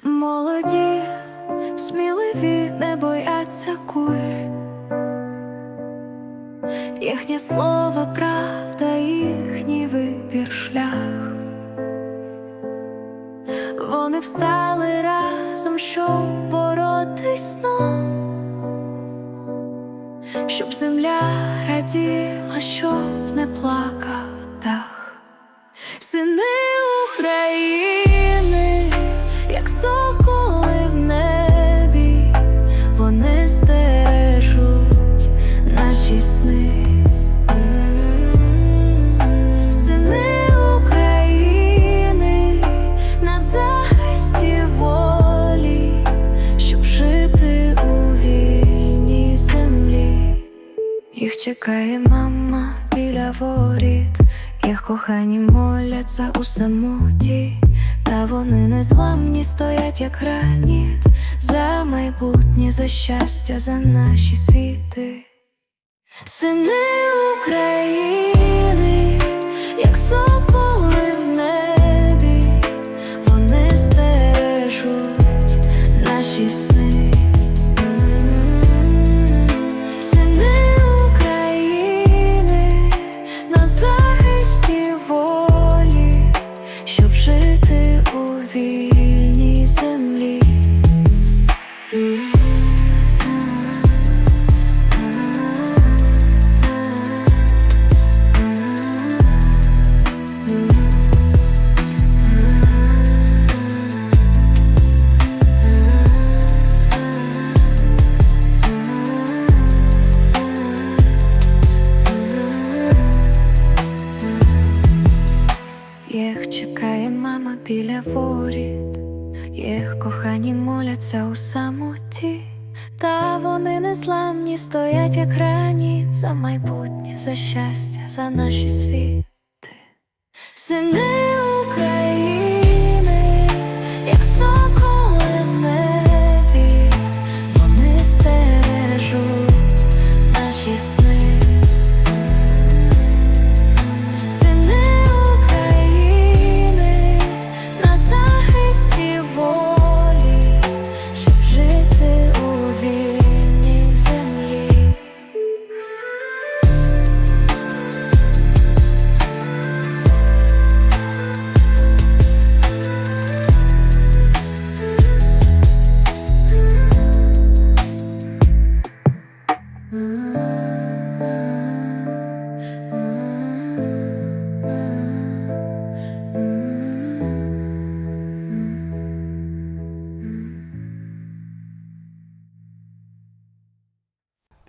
Молоді, сміливі, не бояться куль. Їхнє слово правда, їхній вибір шлях. Вони встали разом, щоб боротись знов, щоб земля раділа, щоб не плакав дах. Сини біля їх кохані моляться у самоті, та вони незламні стоять, як граніт, за майбутнє, за щастя, за наші світи. Сини України, стоять, як граніт за майбутнє, за щастя, за наші світи. Сини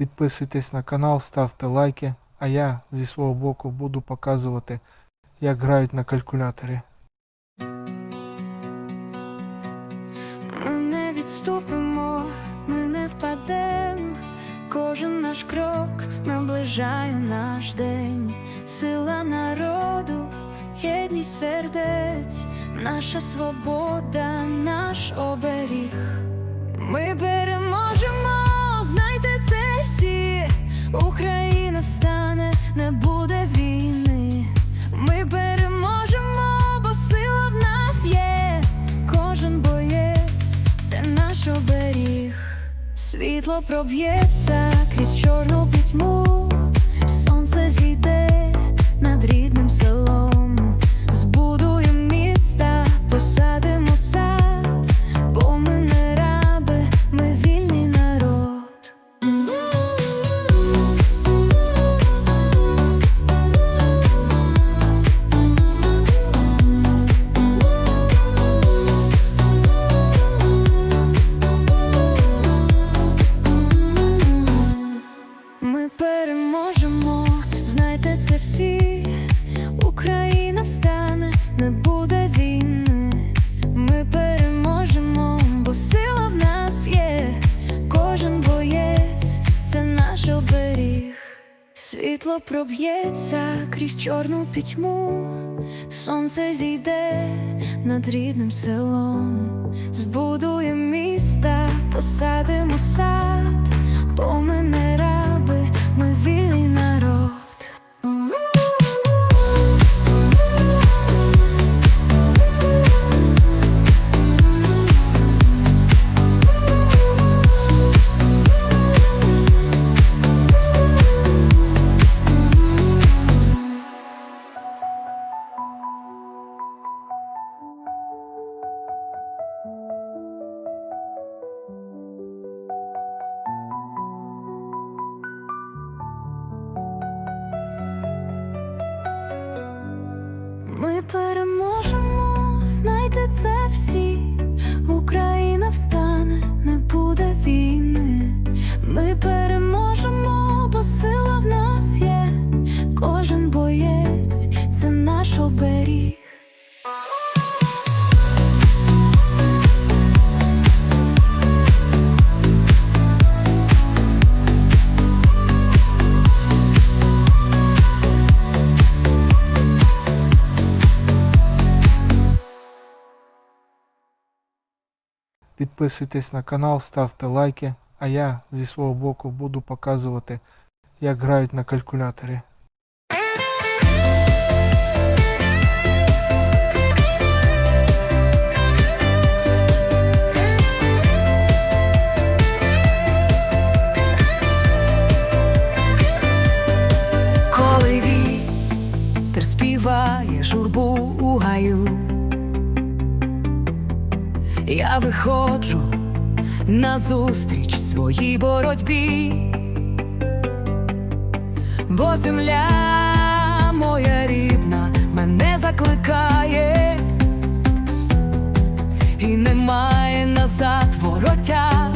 Підписуйтесь на канал, ставте лайки, а я зі свого боку буду показувати, як грають на калькуляторі. Ми не відступимо, ми не впадем. Кожен наш крок наближає наш день. Сила народу, єдність сердець, наша свобода, наш оберіг. Ми переможемо, проб'ється крізь чорну пітьму, Світло проб'ється крізь чорну пітьму, сонце зійде над рідним селом. Збудуємо міста, наш оберіг. Підписуйтесь на канал, ставте лайки, а я зі свого боку буду показувати, як грають на калькуляторі. Назустріч своїй боротьбі, бо земля моя рідна мене закликає, і немає назад вороття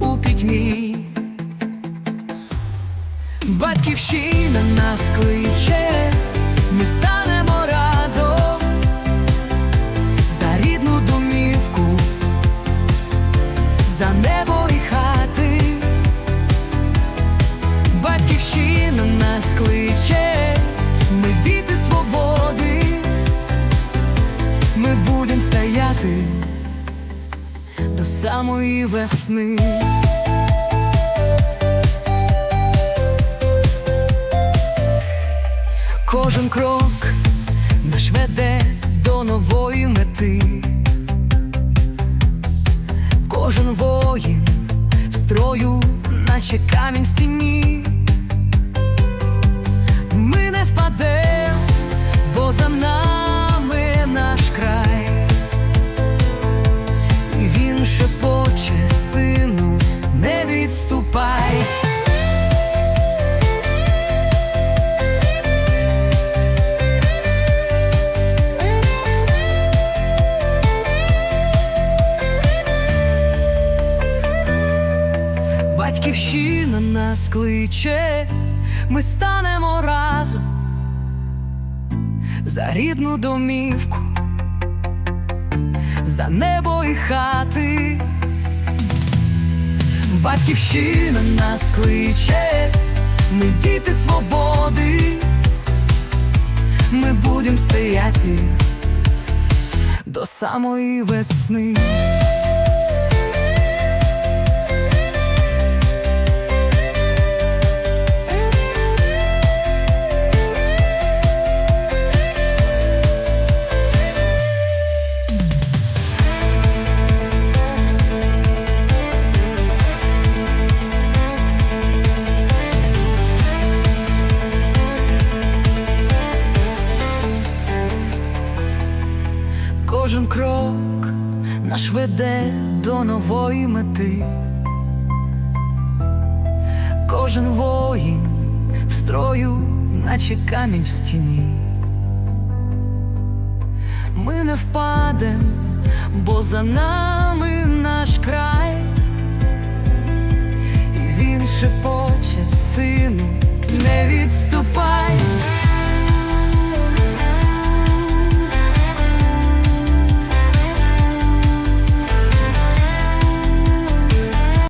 у пітьмі. Батьківщина нас кличе, ми станемо стояти до самої весни. Кожен крок наш веде до нової мети. Кожен воїн в строю, наче камінь в стіні. Ми не впадем, бо за нами шепоче, сину, не відступай. Батьківщина нас кличе, ми станемо разом за рідну домівку, за небо і хати. Батьківщина нас кличе, ми діти свободи, ми будем стояти до самої весни. кожен крок наш веде до нової мети, кожен воїн в строю, наче камінь в стіні. Ми не впадем, бо за нами наш край, і він шепоче, сину, не відступай.